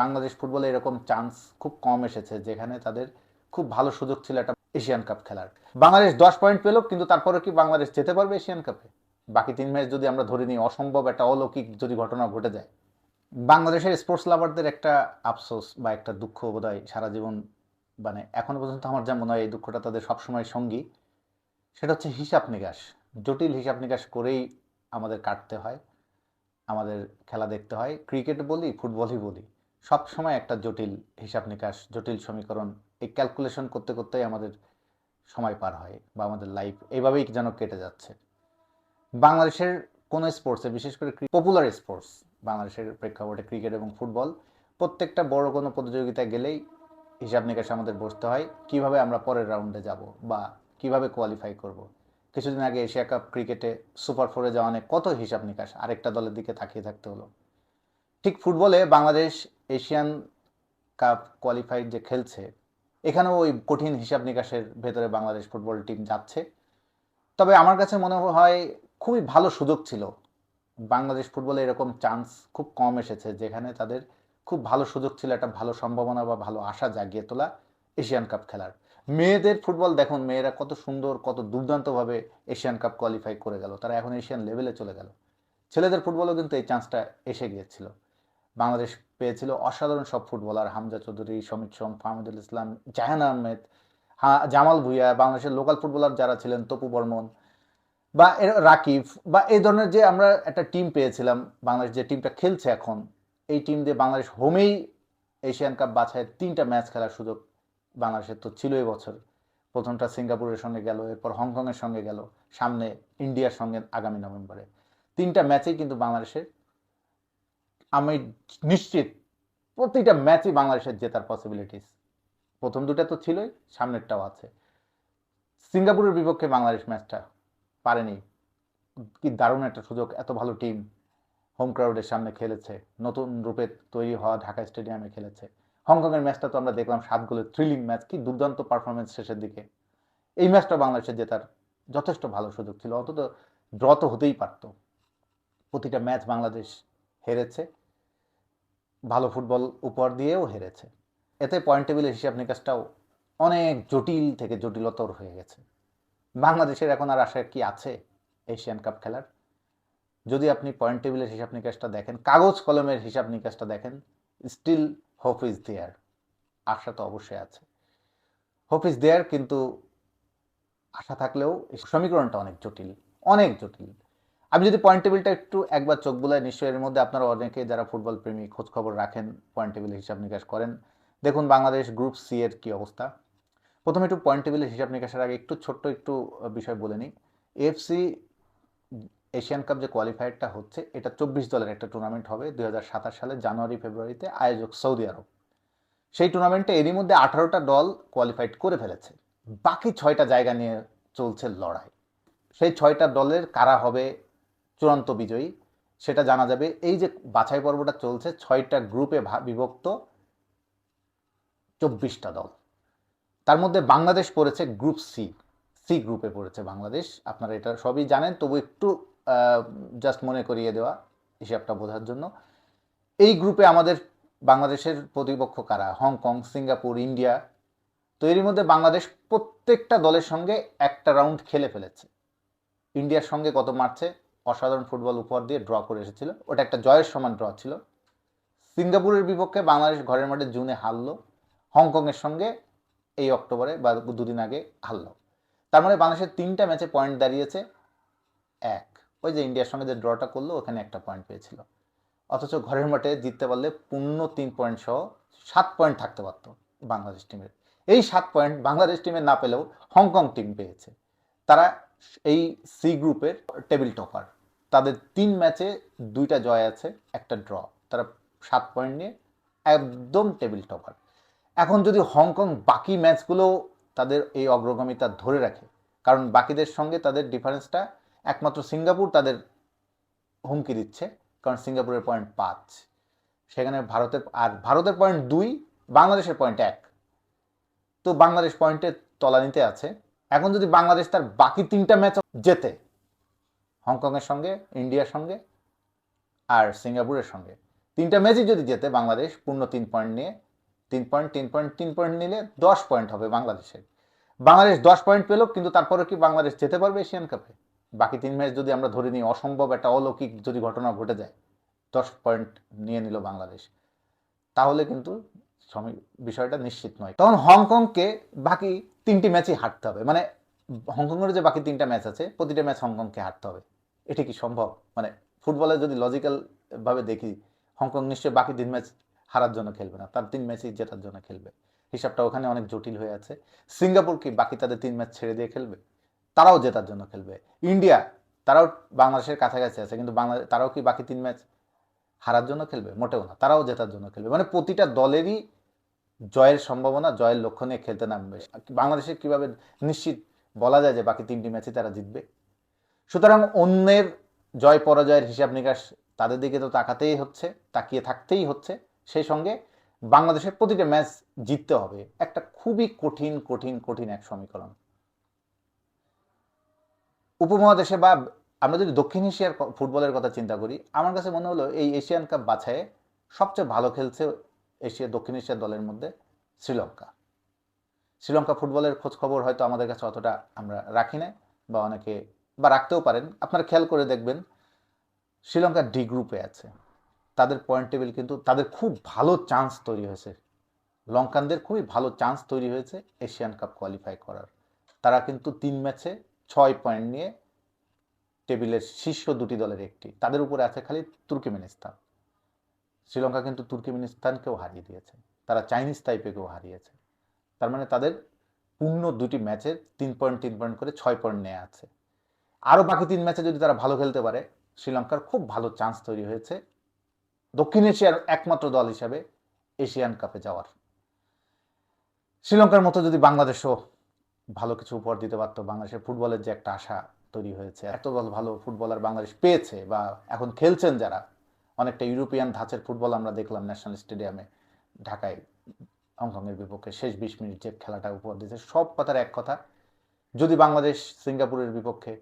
বাংলাদেশ ফুটবলে এরকম চান্স খুব কম এসেছে, যেখানে তাদের খুব ভালো সুযোগ ছিল একটা এশিয়ান কাপ খেলার। বাংলাদেশ দশ পয়েন্ট পেল, কিন্তু তারপরে কি বাংলাদেশ যেতে পারবে এশিয়ান কাপে বাকি তিন ম্যাচ যদি আমরা ধরে নিই, অসম্ভব একটা অলৌকিক যদি ঘটনা ঘটে যায়। বাংলাদেশের স্পোর্টস লাভারদের একটা আফসোস বা একটা দুঃখ বোধহয় সারা জীবন মানে এখনও পর্যন্ত আমার যা মনে হয় এই দুঃখটা তাদের সবসময় সঙ্গী, সেটা হচ্ছে হিসাব নিকাশ। জটিল হিসাব নিকাশ করেই আমাদের কাটতে হয়, আমাদের খেলা দেখতে হয়। ক্রিকেট বলি, ফুটবলই বলি। সব সময় একটা জটিল হিসাব নিকাশ, জটিল সমীকরণ এই ক্যালকুলেশন করতে করতেই আমাদের সময় পার হয় বা আমাদের লাইফ এইভাবেই যেন কেটে যাচ্ছে। বাংলাদেশের কোনো স্পোর্টসে বিশেষ করে পপুলার স্পোর্টস বাংলাদেশের প্রেক্ষাপটে ক্রিকেট এবং ফুটবল প্রত্যেকটা বড় কোনো প্রতিযোগিতায় গেলেই হিসাব নিকাশ আমাদের বসতে হয়, কীভাবে আমরা পরের রাউন্ডে যাব বা কীভাবে কোয়ালিফাই করব। কিছুদিন আগে এশিয়া কাপ ক্রিকেটে সুপার ফোরে যাওয়া অনেক কত হিসাব নিকাশ আরেকটা দলের দিকে তাকিয়ে থাকতে হলো। ঠিক ফুটবলে বাংলাদেশ এশিয়ান কাপ কোয়ালিফাইড যে খেলছে, এখানেও ওই কঠিন হিসাব নিকাশের ভেতরে বাংলাদেশ ফুটবল টিম যাচ্ছে। তবে আমার কাছে মনে হয় খুবই ভালো সুযোগ ছিল। বাংলাদেশ ফুটবলে এরকম চান্স খুব কম এসেছে, যেখানে তাদের খুব ভালো সুযোগ ছিল, একটা ভালো সম্ভাবনা বা ভালো আশা জাগিয়ে তোলা এশিয়ান কাপ খেলার। মেয়েদের ফুটবল দেখুন, মেয়েরা কত সুন্দর, কত দুর্দান্তভাবে এশিয়ান কাপ কোয়ালিফাই করে গেল। তারা এখন এশিয়ান লেভেলে চলে গেল। ছেলেদের ফুটবলও কিন্তু এই চান্সটা এসে গিয়েছিল। বাংলাদেশ পেয়েছিল অসাধারণ সব ফুটবলার হামজা চৌধুরী, সমিত সোম, ফাহমিদুল ইসলাম, জাহান আহমেদ জামাল ভুইয়া, বাংলাদেশের লোকাল ফুটবলার যারা ছিলেন, তপু বর্মন বা এর, রাকিব বা এই ধরনের যে আমরা একটা টিম পেয়েছিলাম, বাংলাদেশ যে টিমটা খেলছে এখন, এই টিম দিয়ে বাংলাদেশ হোমেই এশিয়ান কাপ বাছায় তিনটা ম্যাচ খেলার সুযোগ বাংলাদেশের তো ছিল এই বছর। প্রথমটা সিঙ্গাপুরের সঙ্গে গেল, এরপর হংকংয়ের সঙ্গে গেল, সামনে ইন্ডিয়ার সঙ্গে আগামী নভেম্বরে। তিনটা ম্যাচেই কিন্তু বাংলাদেশের আমি নিশ্চিত প্রতিটা ম্যাচই বাংলাদেশের জেতার পসিবিলিটিস প্রথম দুটা তো ছিলই, সামনেরটাও আছে। সিঙ্গাপুরের বিপক্ষে বাংলাদেশ ম্যাচটা পারেনি। কি দারুণ একটা সুযোগ, এত ভালো টিম হোম ক্রাউডের সামনে খেলেছে। নতুন রূপে তৈরি হওয়া ঢাকা স্টেডিয়ামে খেলেছে। হংকংয়ের ম্যাচটা তো আমরা দেখলাম, সাত গোলের থ্রিলিং ম্যাচ কি দুর্দান্ত পারফরমেন্স শেষের দিকে। এই ম্যাচটা বাংলাদেশের জেতার যথেষ্ট ভালো সুযোগ ছিল। অন্তত ড্র তো হতেই পারত। প্রতিটা ম্যাচ বাংলাদেশ হেরেছে। ভালো ফুটবল উপহার দিয়েও হেরেছে। এতে পয়েন্ট টেবিলের হিসাব নিকাশটাও অনেক জটিল থেকে জটিলতর হয়ে গেছে। বাংলাদেশের এখন আর আশা কি আছে এশিয়ান কাপ খেলার? যদি আপনি পয়েন্ট টেবিলের হিসাব নিকাশটা দেখেন, কাগজ কলমের হিসাব নিকাশটা দেখেন স্টিল হোপ ইজ দেয়ার আশা তো অবশ্যই আছে। হোপ ইজ দেয়ার কিন্তু আশা থাকলেও সমীকরণটা অনেক জটিল অনেক জটিল। আমি যদি পয়েন্ট টেবিলটা একটু একবার চোখ বুলাই, নিশ্চয়ই এর মধ্যে আপনারা অনেকে যারা ফুটবল প্রেমী খোঁজ খবর রাখেন পয়েন্ট টেবিলের হিসাব নিকাশ করেন। দেখুন, বাংলাদেশ গ্রুপ সি এর কি অবস্থা? প্রথমে একটু পয়েন্ট টেবিলের হিসাব নিকাশের আগে একটু ছোট্ট একটু বিষয় বলে নিই। এফসি এশিয়ান কাপ যে কোয়ালিফায়ারটা হচ্ছে, এটা চব্বিশ দলের একটা টুর্নামেন্ট হবে দু হাজার সাতাশ সালে জানুয়ারি, ফেব্রুয়ারিতে, আয়োজক সৌদি আরব। সেই টুর্নামেন্টে এরই মধ্যে আঠারোটা দল কোয়ালিফাইড করে ফেলেছে। বাকি ছয়টা জায়গা নিয়ে চলছে লড়াই। সেই ছয়টা দলের কারা হবে চূড়ান্ত বিজয়ী। সেটা জানা যাবে। এই যে বাছাই পর্বটা চলছে, ছয়টা গ্রুপে বিভক্ত চব্বিশটা দল। তার মধ্যে বাংলাদেশ পড়েছে গ্রুপ সি সি গ্রুপে পড়েছে বাংলাদেশ। আপনারা এটা সবই জানেন। তবু একটু জাস্ট মনে করিয়ে দেওয়া হিসাবটা বোঝার জন্য। এই গ্রুপে আমাদের বাংলাদেশের প্রতিপক্ষ কারা? Hong Kong, Singapore, India. তো এরই মধ্যে বাংলাদেশ প্রত্যেকটা দলের সঙ্গে একটা রাউন্ড খেলে ফেলেছে। ইন্ডিয়ার সঙ্গে কত মারছে? অসাধারণ ফুটবল উপহার দিয়ে ড্র করে এসেছিল। ওটা একটা জয়ের সমান ড্র ছিল। সিঙ্গাপুরের বিপক্ষে বাংলাদেশ ঘরের মাঠে জুনে হারলো। হংকংয়ের সঙ্গে এই অক্টোবরে বা দুদিন আগে হারলো। তার মানে বাংলাদেশের তিনটা ম্যাচে পয়েন্ট দাঁড়িয়েছে এক। ওই যে ইন্ডিয়ার সঙ্গে যে ড্রটা করল, ওখানে একটা পয়েন্ট পেয়েছিল। অথচ ঘরের মাঠে জিততে পারলে পূর্ণ তিন পয়েন্ট সহ সাত পয়েন্ট থাকতে পারতো বাংলাদেশ টিমের। এই সাত পয়েন্ট বাংলাদেশ টিমে না পেলেও হংকং টিম পেয়েছে। তারা এই সি গ্রুপের টেবিল টপার। তাদের তিন ম্যাচে দুইটা জয় আছে, একটা ড্র। তারা সাত পয়েন্ট নিয়ে একদম টেবিল টপার। এখন যদি হংকং বাকি ম্যাচগুলো তাদের এই অগ্রগামিতা ধরে রাখে, কারণ বাকিদের সঙ্গে তাদের ডিফারেন্সটা একমাত্র সিঙ্গাপুর তাদের হুমকি দিচ্ছে, কারণ সিঙ্গাপুরের পয়েন্ট পাঁচ। সেখানে ভারতের, আর ভারতের পয়েন্ট দুই, বাংলাদেশের পয়েন্ট এক। তো বাংলাদেশ পয়েন্টে তলানিতে আছে। এখন যদি বাংলাদেশ তার বাকি তিনটা ম্যাচ জেতে হংকংয়ের সঙ্গে, ইন্ডিয়ার সঙ্গে আর সিঙ্গাপুরের সঙ্গে। তিনটা ম্যাচই যদি জেতে বাংলাদেশ, পূর্ণ তিন পয়েন্ট নিয়ে, তিন পয়েন্ট তিন পয়েন্ট তিন পয়েন্ট নিলে দশ পয়েন্ট হবে বাংলাদেশের। বাংলাদেশ দশ পয়েন্ট পেল, কিন্তু তারপরে কি বাংলাদেশ যেতে পারবে এশিয়ান কাপে? বাকি তিন ম্যাচ যদি আমরা ধরে নিই, অসম্ভব একটা অলৌকিক যদি ঘটনা ঘটে যায়, দশ পয়েন্ট নিয়ে নিল বাংলাদেশ। তাহলে কিন্তু বিষয়টা নিশ্চিত নয়। তখন হংকংকে বাকি তিনটি ম্যাচই হারতে হবে। মানে হংকংয়ের যে বাকি তিনটা ম্যাচ আছে, প্রতিটা ম্যাচ হংকংকে হারতে হবে। এটা কি সম্ভব? মানে ফুটবলে যদি লজিক্যাল ভাবে দেখি, হংকং নিশ্চয়ই বাকি তিন ম্যাচ হারার জন্য খেলবে না। তার তিন ম্যাচই জেতার জন্য খেলবে। হিসাবটা ওখানে অনেক জটিল হয়ে আছে। সিঙ্গাপুর কি বাকি তাদের তিন ম্যাচ ছেড়ে দিয়ে খেলবে? তারাও জেতার জন্য খেলবে। ইন্ডিয়া, তারাও বাংলাদেশের কাছাকাছি আছে, কিন্তু বাংলাদেশ তারাও কি বাকি তিন ম্যাচ হারার জন্য খেলবে? মোটেও না। তারাও জেতার জন্য খেলবে। মানে প্রতিটা দলেরই জয়ের সম্ভাবনা, জয়ের লক্ষ্য নিয়ে খেলতে নামবে। বাংলাদেশে কীভাবে নিশ্চিত বলা যায় যে বাকি তিনটি ম্যাচে তারা জিতবে? সুতরাং অন্যের জয় পরাজয়ের হিসাব নিকাশ তাদের দিকে তো তাকাতেই হচ্ছে, তাকিয়ে থাকতেই হচ্ছে। সেই সঙ্গে বাংলাদেশের প্রতিটা ম্যাচ জিততে হবে। একটা খুবই কঠিন কঠিন কঠিন এক সমীকরণ। উপমহাদেশে বা আমরা যদি দক্ষিণ এশিয়ার ফুটবলের কথা চিন্তা করি, আমার কাছে মনে হলো এই এশিয়ান কাপ বাছাইয়ে সবচেয়ে ভালো খেলছে এশিয়া, দক্ষিণ এশিয়ার দলের মধ্যে শ্রীলঙ্কা। শ্রীলঙ্কা ফুটবলের খোঁজ খবর হয়তো আমাদের কাছে অতটা আমরা রাখি না বা অনেকে বা রাখতেও পারেন। আপনারা খেয়াল করে দেখবেন শ্রীলঙ্কা ডি গ্রুপে আছে। তাদের পয়েন্ট টেবিল কিন্তু তাদের খুব ভালো চান্স তৈরি হয়েছে। লঙ্কানদের খুবই ভালো চান্স তৈরি হয়েছে এশিয়ান কাপ কোয়ালিফাই করার। তারা কিন্তু তিন ম্যাচে ছয় পয়েন্ট নিয়ে টেবিলের শীর্ষ দুটি দলের একটি। তাদের উপরে আছে খালি তুর্কিমেনিস্তান। শ্রীলঙ্কা কিন্তু তুর্কিমেনিস্তানকেও হারিয়ে দিয়েছে। তারা চাইনিজ তাইপেকেও হারিয়েছে। তার মানে তাদের পূর্ণ দুটি ম্যাচের তিন পয়েন্ট তিন পয়েন্ট করে ছয় পয়েন্ট নেওয়া আছে। আরও বাকি তিন ম্যাচে যদি তারা ভালো খেলতে পারে, শ্রীলঙ্কার খুব ভালো চান্স তৈরি হয়েছে। দক্ষিণ এশিয়ার একমাত্র দল হিসাবে এশিয়ান কাপে যাওয়ার। শ্রীলঙ্কার মতো যদি বাংলাদেশও ভালো কিছু উপহার দিতে পারতো, বাংলাদেশের ফুটবলের যে একটা আশা তৈরি হয়েছে। এত দল ভালো ফুটবলার বাংলাদেশ পেয়েছে বা এখন খেলছেন যারা, অনেকটা ইউরোপিয়ান ধাঁচের ফুটবল আমরা দেখলাম ন্যাশনাল স্টেডিয়ামে ঢাকায় হংকংয়ের বিপক্ষে শেষ বিশ মিনিট যে খেলাটা উপহার দিয়েছে, সব কথার এক কথা, যদি বাংলাদেশ সিঙ্গাপুরের বিপক্ষে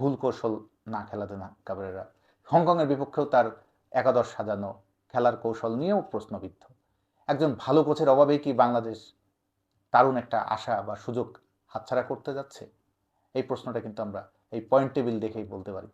ভুল কৌশল না খেলাতে না কাবরেরা। হংকংয়ের বিপক্ষেও তার একাদশ সাজানো খেলার কৌশল নিয়েও প্রশ্নবিদ্ধ। একজন ভালো কোচের অভাবেই কি বাংলাদেশ দারুণ একটা আশা বা সুযোগ হাতছাড়া করতে যাচ্ছে? এই প্রশ্নটা কিন্তু আমরা এই পয়েন্ট টেবিল দেখেই বলতে পারি।